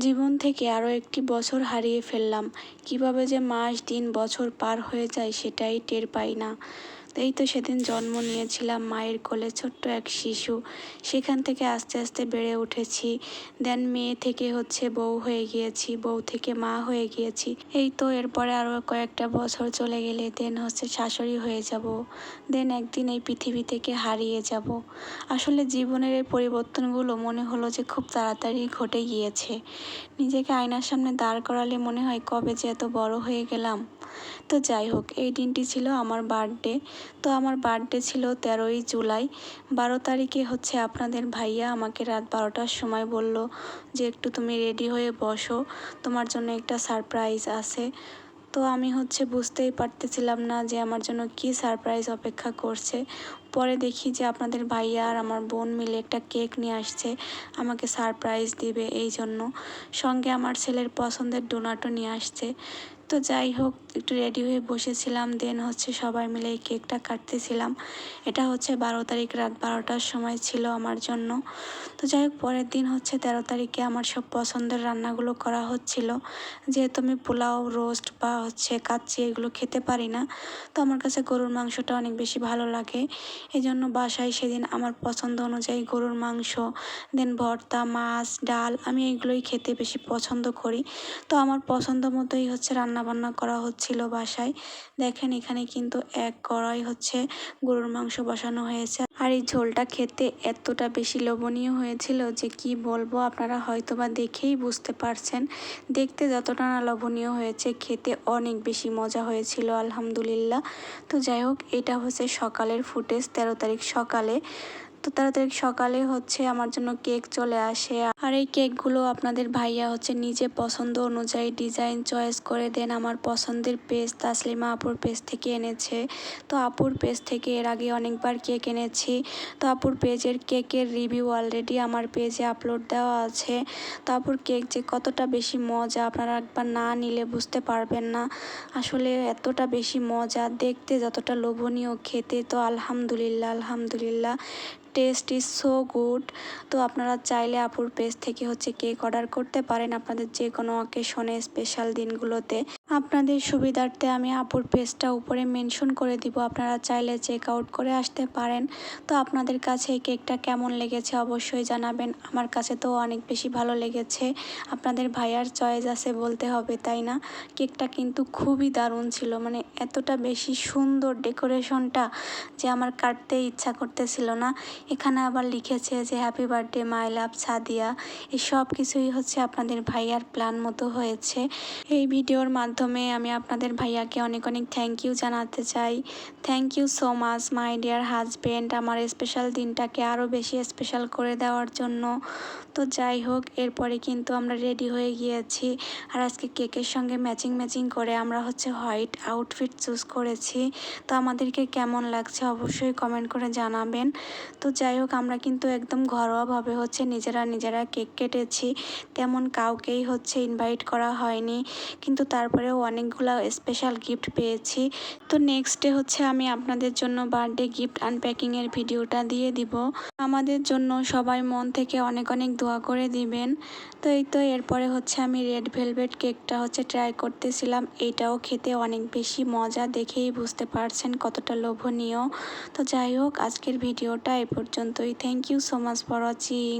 জীবন থেকে আরও একটি বছর হারিয়ে ফেললাম। কীভাবে যে মাস, দিন, বছর পার হয়ে যায় সেটাই টের পাই না। এই তো সেদিন জন্ম নিয়েছিলাম মায়ের কোলে ছোট্ট এক শিশু। সেখান থেকে আস্তে আস্তে বেড়ে উঠেছি। দেন মেয়ে থেকে হচ্ছে বউ হয়ে গিয়েছি, বউ থেকে মা হয়ে গিয়েছি। এই তো এরপরে আরও কয়েকটা বছর চলে গেলে দেন হচ্ছে শাশুড়ি হয়ে যাব। দেন একদিন এই পৃথিবী থেকে হারিয়ে যাব। আসলে জীবনের এই পরিবর্তনগুলো মনে হলো যে খুব তাড়াতাড়ি ঘটে গিয়েছে। নিজেকে আয়নার সামনে দাঁড় করালে মনে হয় কবে যে এত বড় হয়ে গেলাম। তো যাই হোক, এই দিনটি ছিল আমার বার্থডে। তো আমার বার্থডে ছিল তেরোই জুলাই। বারো তারিখে হচ্ছে আপনাদের ভাইয়া আমাকে রাত বারোটার সময় বলল যে, একটু তুমি রেডি হয়ে বসো। তোমার জন্য একটা সারপ্রাইজ আছে। তো আমি হচ্ছে বুঝতেই পারতেছিলাম না যে আমার জন্য কি সারপ্রাইজ অপেক্ষা করছে। পরে দেখি যে আপনাদের ভাইয়া আর আমার বোন মিলে একটা কেক নিয়ে আসছে, আমাকে সারপ্রাইজ দিবে এই জন্য সঙ্গে আমার ছেলের পছন্দের ডোনাটও নিয়ে আসছে। তো যাই হোক, একটু রেডি হয়ে বসেছিলাম দেন হচ্ছে সবাই মিলে এই কেকটা কাটতেছিলাম। এটা হচ্ছে বারো তারিখ রাত বারোটার সময় ছিল আমার জন্য। তো যাই হোক, পরের দিন হচ্ছে তেরো তারিখে আমার সব পছন্দের রান্নাগুলো করা হচ্ছিল। যেহেতু আমি পোলাও রোস্ট বা হচ্ছে কাচ্চি এগুলো খেতে পারি না, তো আমার কাছে গরুর মাংসটা অনেক বেশি ভালো লাগে। এই জন্য বাসায় সেদিন আমার পছন্দ অনুযায়ী গরুর মাংস দেন ভর্তা, মাছ, ডাল, আমি এইগুলোই খেতে বেশি পছন্দ করি। তো আমার পছন্দ মতোই হচ্ছে রান্নাবান্না করা হচ্ছিল বাসায়। দেখেন, এখানে কিন্তু এক কড়াই হচ্ছে গরুর মাংস বসানো হয়েছে। আর এই ঝোলটা খেতে এতটা বেশি লোভনীয় হয়েছিল যে কি বলব, আপনারা হয়তো বা দেখেই বুঝতে পারছেন। দেখতে যতটা না লোভনীয় হয়েছে, খেতে অনেক বেশি মজা হয়েছিল, আলহামদুলিল্লাহ। তো যাই হোক, এটা হচ্ছে সকালের ফুটেজ, তেরো তারিখ সকালে। তো তাড়াতাড়ি সকালে হচ্ছে আমার জন্য কেক চলে আসে। আর এই কেকগুলো আপনাদের ভাইয়া হচ্ছে নিজে পছন্দ অনুযায়ী ডিজাইন চয়েস করে দেন। আমার পছন্দের পেজ তাসলিমা আপুর পেজ থেকে এনেছে। তো আপুর পেজ থেকে এর আগে অনেকবার কেক এনেছি। তো আপুর পেজের কেকের রিভিউ অলরেডি আমার পেজে আপলোড দেওয়া আছে। তো আপুর কেক যে কতটা বেশি মজা আপনারা একবার না নিলে বুঝতে পারবেন না। আসলে এতটা বেশি মজা, দেখতে যতটা লোভনীয় খেতে তো আলহামদুলিল্লাহ আলহামদুলিল্লাহ। টেস্ট ইজ সো গুড তো আপনারা চাইলে আপুর পেজ থেকে হচ্ছে কেক অর্ডার করতে পারেন আপনাদের যে কোনো অকেশনে স্পেশাল দিনগুলোতে। আপনাদের সুবিধার্থে আমি আপুর পেজটা উপরে মেনশন করে দিব। আপনারা চাইলে চেক আউট করে আসতে পারেন। তো আপনাদের কাছে এই কেকটা কেমন লেগেছে অবশ্যই জানাবেন। আমার কাছে তো অনেক বেশি ভালো লেগেছে। আপনাদের ভাইয়ার চয়েস আছে বলতে হবে, তাই না? কেকটা কিন্তু খুবই দারুণ ছিল। মানে এতটা বেশি সুন্দর ডেকোরেশনটা যে আমার কাটতে ইচ্ছা করতেছিল না। এখানে আবার লিখেছে যে happy birthday my love Sadia. এই সব কিছুই হচ্ছে আপনাদের ভাইয়ার প্ল্যান মতো হয়েছে। এই ভিডিওর মাধ্যমে আমি আপনাদের ভাইয়াকে অনেক অনেক থ্যাংক ইউ জানাতে চাই। Thank you so much my dear husband আমার স্পেশাল দিনটাকে আরও বেশি স্পেশাল করে দেওয়ার জন্য। তো যাই হোক, এরপরে কিন্তু আমরা রেডি হয়ে গিয়েছি। আর আজকে কেকের সঙ্গে ম্যাচিং ম্যাচিং করে আমরা হচ্ছে হোয়াইট আউটফিট চুজ করেছি। তো আমাদেরকে কেমন লাগছে অবশ্যই কমেন্ট করে জানাবেন। তো যাই হোক, আমরা কিন্তু একদম ঘরোয়াভাবে হচ্ছে নিজেরা নিজেরা কেক কেটেছি। তেমন কাউকেই হচ্ছে ইনভাইট করা হয়নি। কিন্তু তারপরেও অনেকগুলো স্পেশাল গিফট পেয়েছি। তো নেক্সট ডে হচ্ছে আমি আপনাদের জন্য বার্থডে গিফট আনপ্যাকিংয়ের ভিডিওটা দিয়ে দিব। আমাদের জন্য সবাই মন থেকে অনেক অনেক দোয়া করে দিবেন। তো এই তো এরপরে হচ্ছে আমি রেড ভেলভেট কেকটা হচ্ছে ট্রাই করতেছিলাম। এইটাও খেতে অনেক বেশি মজা, দেখেই বুঝতে পারছেন কতটা লোভনীয়। তো যাই হোক, আজকের ভিডিওটা এ পর্যন্তই। Thank you so much for watching